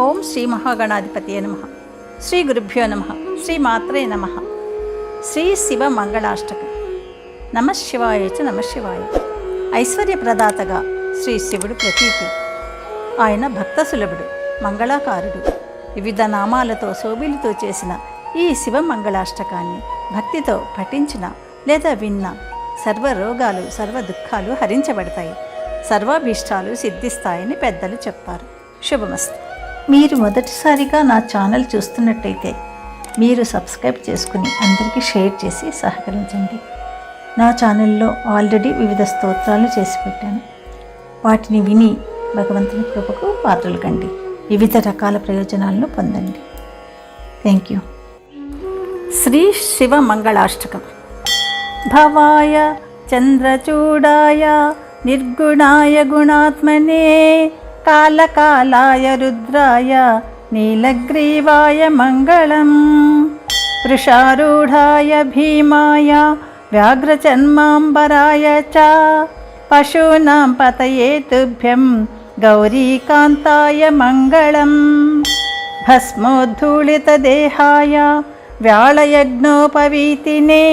ఓం శ్రీ మహాగణాధిపతియే నమ. శ్రీ గురుభ్యో నమ. శ్రీ మాత్రే నమ. శ్రీ శివ మంగళాష్టకం. నమ శివాయ చ నమ శివాయ. ఐశ్వర్యప్రదాతగా శ్రీ శివుడు ప్రతీతి. ఆయన భక్త సులభుడు మంగళాకారుడు. వివిధ నామాలతో శోభిలతో చేసిన ఈ శివ మంగళాష్టకాన్ని భక్తితో పఠించిన లేదా విన్న సర్వ రోగాలు సర్వ దుఃఖాలు హరించబడతాయి. సర్వాభీష్టాలు సిద్ధిస్తాయని పెద్దలు చెప్పారు శుభమస్తు. మీరు మొదటిసారిగా నా ఛానల్ చూస్తున్నట్టయితే మీరు సబ్స్క్రైబ్ చేసుకుని అందరికీ షేర్ చేసి సహకరించండి. నా ఛానల్లో ఆల్రెడీ వివిధ స్తోత్రాలు చేసి పెట్టాను. వాటిని విని భగవంతుని కృపకు పాత్రలు కండి. వివిధ రకాల ప్రయోజనాలను పొందండి. Thank you Shri Shiva మంగళాష్టకం. భవాయ చంద్రచూడాయ నిర్గుణాయ గుణాత్మనే कालकालाय रुद्राय नीलग्रीवाय मङ्गलम्। वृषारूढाय भीमाय व्याघ्रचन्माम्बराय च। पशूनां पतये तुभ्यं गौरीकान्ताय मङ्गलम्। भस्मोद्धूलितदेहाय व्याळयज्ञोपवीतिने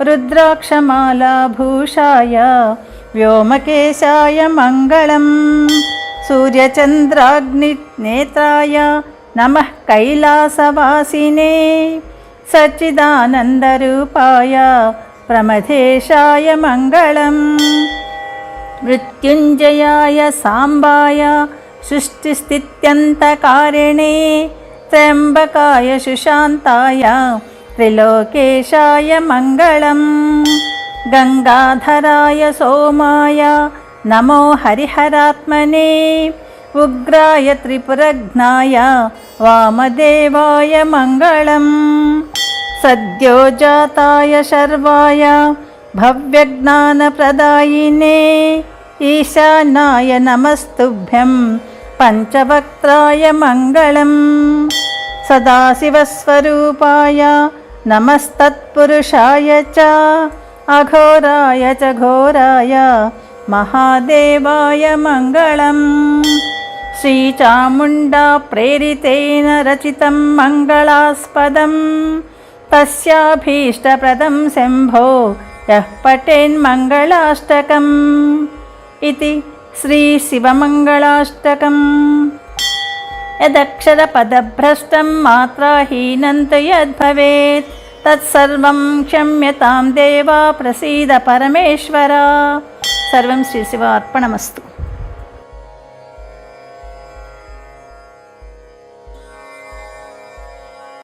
रुद्राक्षमालाभूषाय व्योमकेशाय मङ्गलम्। सूर्यचन्द्राग्निनेत्राय नमः कैलासवासिने सच्चिदानन्दरूपाय प्रमथेशाय मङ्गलम्। मृत्युञ्जयाय साम्बाय सृष्टिस्थित्यन्तकारिणे त्र्यम्बकाय सुशान्ताय त्रिलोकेशाय मङ्गलम्। गङ्गाधराय सोमाय नमो हरिहरात्मने उग्राय त्रिपुरघ्नाय वामदेवाय मङ्गलम्। सद्यो जाताय शर्वाय भव्यज्ञानप्रदायिने ईशानाय नमस्तुभ्यं पञ्चवक्त्राय मङ्गलम्। सदाशिवस्वरूपाय नमस्तत्पुरुषाय च अघोराय च घोराय महादेवाय मङ्गलम्। श्रीचामुण्डा प्रेरितेन रचितं मङ्गलास्पदं तस्याभीष्टप्रदं शम्भो यः पठेन्मङ्गलाष्टकम् इति श्रीशिवमङ्गलाष्टकम्। यदक्षरपदभ्रष्टं मात्राहीनं तु यद्भवेत् तत्सर्वं क्षम्यतां देवा प्रसीद परमेश्वरा సర్వం శ్రీశివ అర్పణమస్తు.